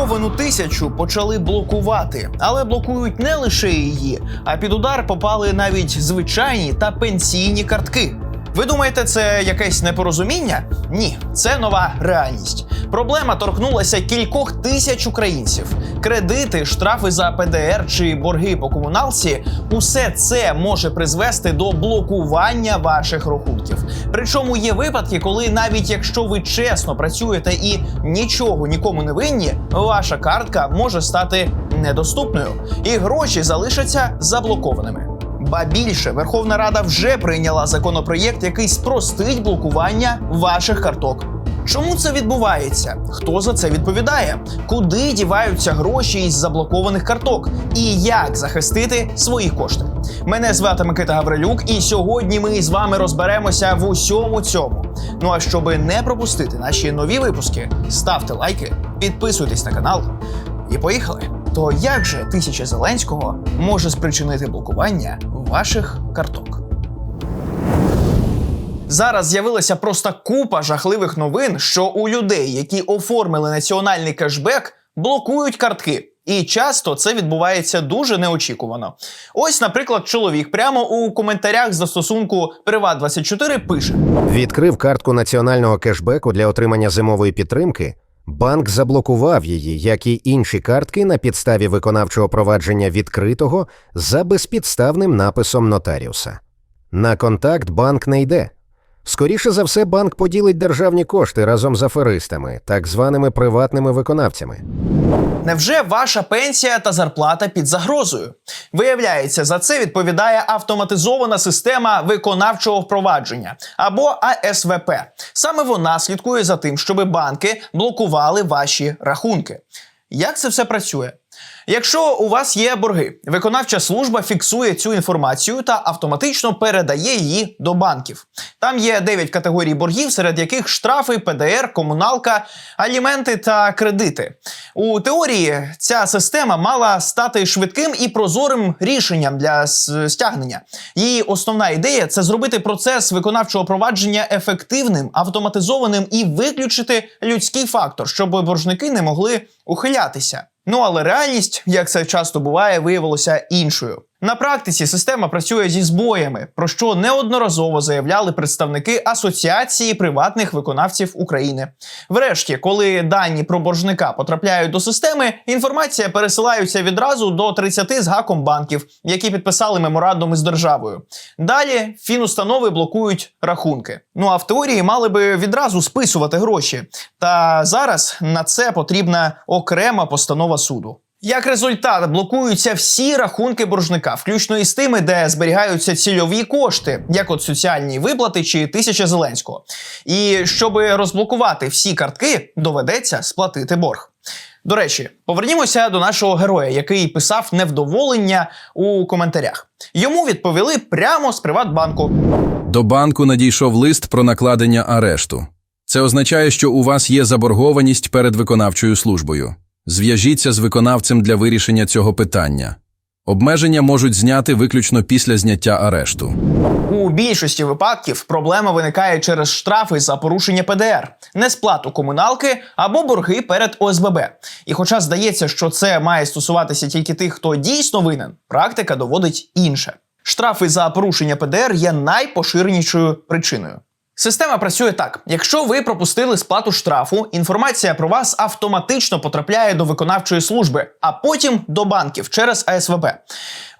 Заблоковану тисячу почали блокувати, але блокують не лише її, а під удар попали навіть звичайні та пенсійні картки. Ви думаєте, це якесь непорозуміння? Ні, це нова реальність. Проблема торкнулася кількох тисяч українців. Кредити, штрафи за ПДР чи борги по комуналці усе це може призвести до блокування ваших рахунків. Причому є випадки, коли навіть якщо ви чесно працюєте і нічого нікому не винні, ваша картка може стати недоступною, і гроші залишаться заблокованими. Ба більше Верховна Рада вже прийняла законопроєкт, який спростить блокування ваших карток. Чому це відбувається? Хто за це відповідає? Куди діваються гроші із заблокованих карток? І як захистити свої кошти? Мене звати Микита Гаврилюк, і сьогодні ми з вами розберемося в усьому цьому. Ну а щоб не пропустити наші нові випуски, ставте лайки, підписуйтесь на канал і поїхали. То як же тисяча Зеленського може спричинити блокування ваших карток? Зараз з'явилася просто купа жахливих новин, що у людей, які оформили національний кешбек, блокують картки. І часто це відбувається дуже неочікувано. Ось, наприклад, чоловік прямо у коментарях застосунку Приват24 пише: Відкрив картку національного кешбеку для отримання зимової підтримки. Банк заблокував її, як і інші картки на підставі виконавчого провадження відкритого за безпідставним написом нотаріуса. На контакт банк не йде. Скоріше за все, банк поділить державні кошти разом з аферистами, так званими приватними виконавцями. Невже ваша пенсія та зарплата під загрозою? Виявляється, за це відповідає автоматизована система виконавчого впровадження або АСВП. Саме вона слідкує за тим, щоб банки блокували ваші рахунки. Як це все працює? Якщо у вас є борги, виконавча служба фіксує цю інформацію та автоматично передає її до банків. Там є 9 категорій боргів, серед яких штрафи, ПДР, комуналка, аліменти та кредити. У теорії ця система мала стати швидким і прозорим рішенням для стягнення. Її основна ідея це зробити процес виконавчого провадження ефективним, автоматизованим і виключити людський фактор, щоб боржники не могли ухилятися. Ну але реальність, як це часто буває, виявилося іншою. На практиці система працює зі збоями, про що неодноразово заявляли представники Асоціації приватних виконавців України. Врешті, коли дані про боржника потрапляють до системи, інформація пересилаються відразу до 30 з гаком банків, які підписали меморандум із державою. Далі фінустанови блокують рахунки. Ну а в теорії мали би відразу списувати гроші. Та зараз на це потрібна окрема постанова суду. Як результат, блокуються всі рахунки боржника, включно із тими, де зберігаються цільові кошти, як от соціальні виплати чи тисяча зеленського. І щоб розблокувати всі картки, доведеться сплатити борг. До речі, повернімося до нашого героя, який писав невдоволення у коментарях. Йому відповіли прямо з Приватбанку. До банку надійшов лист про накладення арешту. Це означає, що у вас є заборгованість перед виконавчою службою. Зв'яжіться з виконавцем для вирішення цього питання. Обмеження можуть зняти виключно після зняття арешту. У більшості випадків проблема виникає через штрафи за порушення ПДР, несплату комуналки або борги перед ОСББ. І хоча здається, що це має стосуватися тільки тих, хто дійсно винен, практика доводить інше. Штрафи за порушення ПДР є найпоширенішою причиною. Система працює так: якщо ви пропустили сплату штрафу, інформація про вас автоматично потрапляє до виконавчої служби, а потім до банків через АСВБ.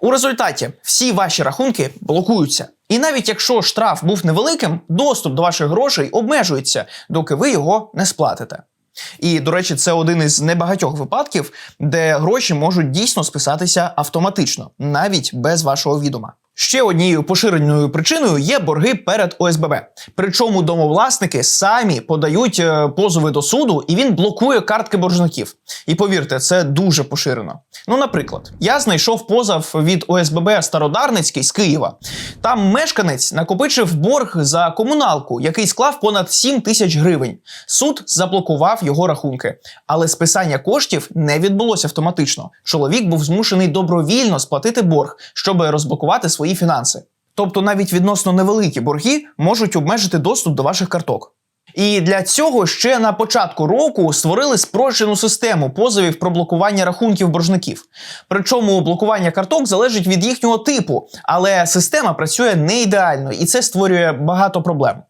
У результаті всі ваші рахунки блокуються. І навіть якщо штраф був невеликим, доступ до ваших грошей обмежується, доки ви його не сплатите. І, до речі, це один із небагатьох випадків, де гроші можуть дійсно списатися автоматично, навіть без вашого відома. Ще однією поширеною причиною є борги перед ОСББ. Причому домовласники самі подають е, позови до суду, і він блокує картки боржників. І повірте, це дуже поширено. Ну, наприклад, я знайшов позов від ОСББ Стародарницький з Києва. Там мешканець накопичив борг за комуналку, який склав понад 7 тисяч гривень. Суд заблокував його рахунки, але списання коштів не відбулося автоматично. Чоловік був змушений добровільно сплатити борг, щоб розблокувати свої фінанси. Тобто навіть відносно невеликі борги можуть обмежити доступ до ваших карток. І для цього ще на початку року створили спрощену систему позовів про блокування рахунків боржників. Причому блокування карток залежить від їхнього типу, але система працює не ідеально, і це створює багато проблем.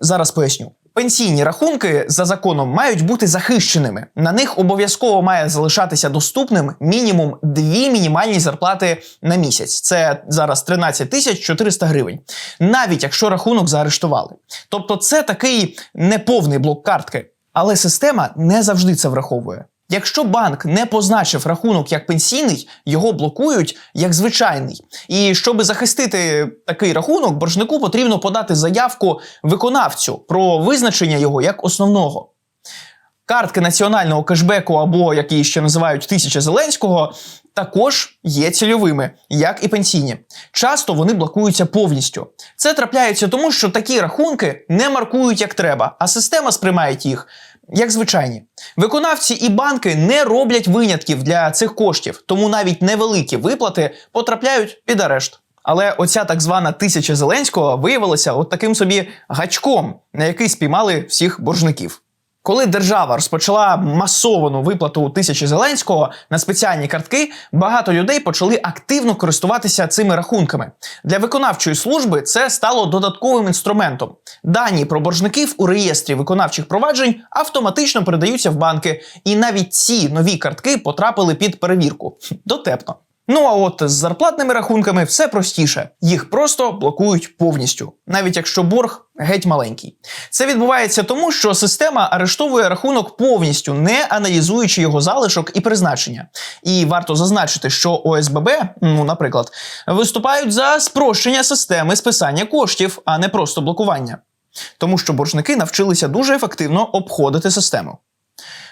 Зараз поясню. Пенсійні рахунки за законом мають бути захищеними. На них обов'язково має залишатися доступним мінімум дві мінімальні зарплати на місяць. Це зараз 13 тисяч 400 гривень, навіть якщо рахунок заарештували. Тобто, це такий неповний блок картки. Але система не завжди це враховує. Якщо банк не позначив рахунок як пенсійний, його блокують як звичайний. І щоб захистити такий рахунок, боржнику потрібно подати заявку виконавцю про визначення його як основного. Картки національного кешбеку, або які ще називають тисяча Зеленського, також є цільовими, як і пенсійні. Часто вони блокуються повністю. Це трапляється тому, що такі рахунки не маркують як треба, а система сприймає їх як звичайні. Виконавці і банки не роблять винятків для цих коштів, тому навіть невеликі виплати потрапляють під арешт. Але оця так звана тисяча Зеленського виявилася от таким собі гачком, на який спіймали всіх боржників. Коли держава розпочала масовану виплату тисячі Зеленського на спеціальні картки, багато людей почали активно користуватися цими рахунками. Для виконавчої служби це стало додатковим інструментом. Дані про боржників у реєстрі виконавчих проваджень автоматично передаються в банки, і навіть ці нові картки потрапили під перевірку. Дотепно. Ну а от з зарплатними рахунками все простіше. Їх просто блокують повністю, навіть якщо борг геть маленький. Це відбувається тому, що система арештовує рахунок повністю, не аналізуючи його залишок і призначення. І варто зазначити, що ОСББ, ну наприклад, виступають за спрощення системи списання коштів, а не просто блокування. Тому що боржники навчилися дуже ефективно обходити систему.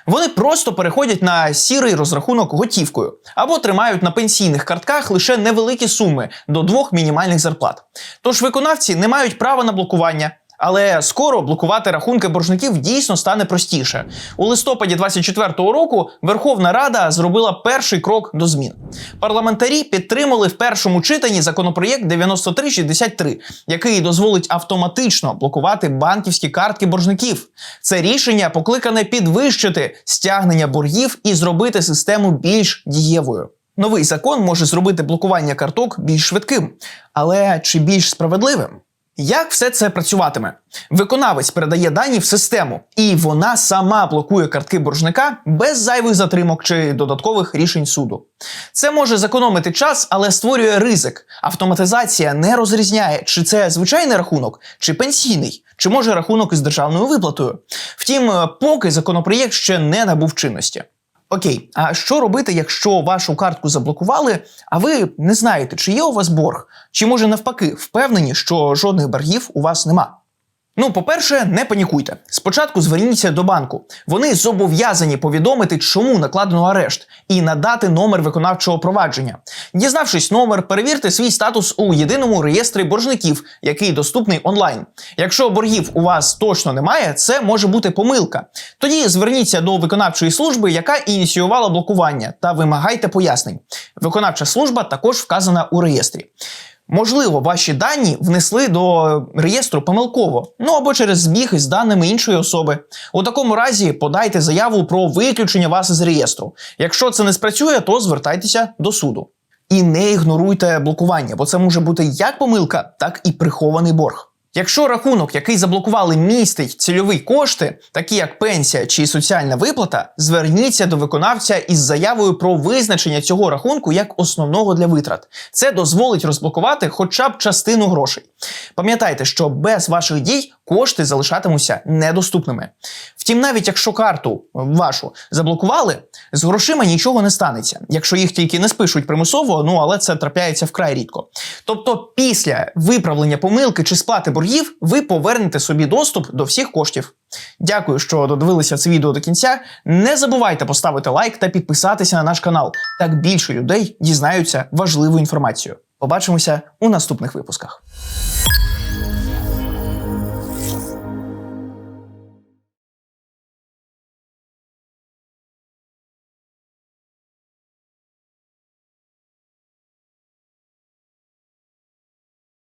Вони просто переходять на сірий розрахунок готівкою або тримають на пенсійних картках лише невеликі суми до двох мінімальних зарплат. Тож виконавці не мають права на блокування. Але скоро блокувати рахунки боржників дійсно стане простіше. У листопаді 24-го року Верховна Рада зробила перший крок до змін. Парламентарі підтримали в першому читанні законопроєкт 9363, який дозволить автоматично блокувати банківські картки боржників. Це рішення покликане підвищити стягнення боргів і зробити систему більш дієвою. Новий закон може зробити блокування карток більш швидким, але чи більш справедливим? Як все це працюватиме? Виконавець передає дані в систему, і вона сама блокує картки боржника без зайвих затримок чи додаткових рішень суду. Це може зекономити час, але створює ризик. Автоматизація не розрізняє, чи це звичайний рахунок, чи пенсійний, чи може рахунок із державною виплатою. Втім, е, поки законопроєкт ще не набув чинності. Окей, а що робити, якщо вашу картку заблокували, а ви не знаєте, чи є у вас борг, чи може навпаки впевнені, що жодних боргів у вас нема? Ну, по-перше, не панікуйте. Спочатку зверніться до банку. Вони зобов'язані повідомити, чому накладено арешт, і надати номер виконавчого провадження. Дізнавшись номер, перевірте свій статус у єдиному реєстрі боржників, який доступний онлайн. Якщо боргів у вас точно немає, це може бути помилка. Тоді зверніться до виконавчої служби, яка ініціювала блокування, та вимагайте пояснень. Виконавча служба також вказана у реєстрі. Можливо, ваші дані внесли до реєстру помилково, ну або через збіг із даними іншої особи. У такому разі подайте заяву про виключення вас із реєстру. Якщо це не спрацює, то звертайтеся до суду. І не ігноруйте блокування, бо це може бути як помилка, так і прихований борг. Якщо рахунок, який заблокували, містить цільові кошти, такі як пенсія чи соціальна виплата, зверніться до виконавця із заявою про визначення цього рахунку як основного для витрат. Це дозволить розблокувати хоча б частину грошей. Пам'ятайте, що без ваших дій кошти залишатимуться недоступними. Втім, навіть якщо карту вашу заблокували, з грошима нічого не станеться, якщо їх тільки не спишуть примусово, ну але це трапляється вкрай рідко. Тобто, після виправлення помилки чи сплати боргів, ви повернете собі доступ до всіх коштів. Дякую, що додивилися це відео до кінця. Не забувайте поставити лайк та підписатися на наш канал. Так більше людей дізнаються важливу інформацію. Побачимося у наступних випусках.